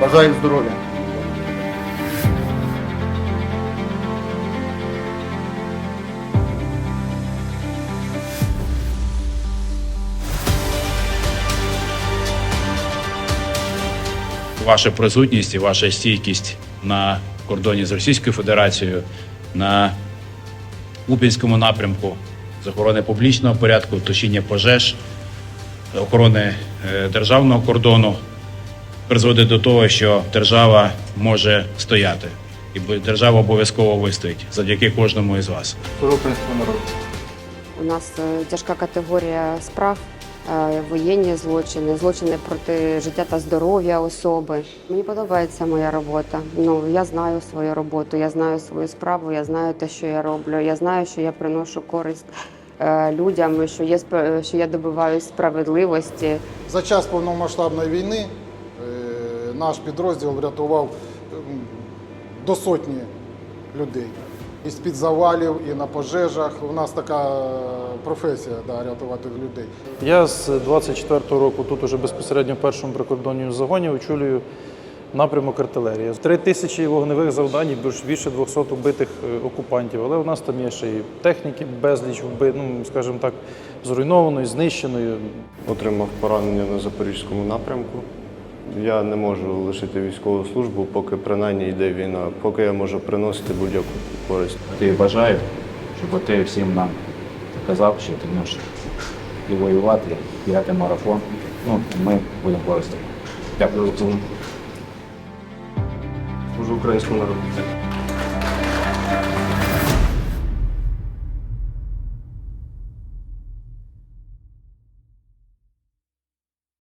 Бажаю здоров'я. Ваша присутність і ваша стійкість на кордоні з Російською Федерацією на Куп'янському напрямку з охорони публічного порядку, тушіння пожеж, охорони е, державного кордону призводить до того, що держава може стояти, і бо- держава обов'язково вистоїть завдяки кожному із вас. Служу українському народу. У нас е, тяжка категорія справ, е, воєнні злочини, злочини проти життя та здоров'я особи. Мені подобається моя робота. Ну я знаю свою роботу, я знаю свою справу, я знаю те, що я роблю. Я знаю, що я приношу користь е, людям, що є що я добиваюсь справедливості. За час повномасштабної війни наш підрозділ врятував ем, до сотні людей. І з-під завалів, і на пожежах. У нас така е, професія да, рятувати людей. Я з 24-го року тут уже безпосередньо в першому прикордонному загоні очолюю напрямок артилерії. Три тисячі вогневих завдань, і більше 200 убитих е, окупантів. Але у нас там є ще і техніки безліч вби, ну скажімо так, зруйнованої, знищеної. Отримав поранення на запорізькому напрямку. Я не можу лишити військову службу, поки принаймні йде війна, поки я можу приносити будь-яку користь. Ти бажаю, щоб ти всім нам казав, що ти можеш і воювати, і бігати марафон. Ну, ми будемо користувати. Дякую за службу. Служу українському народу.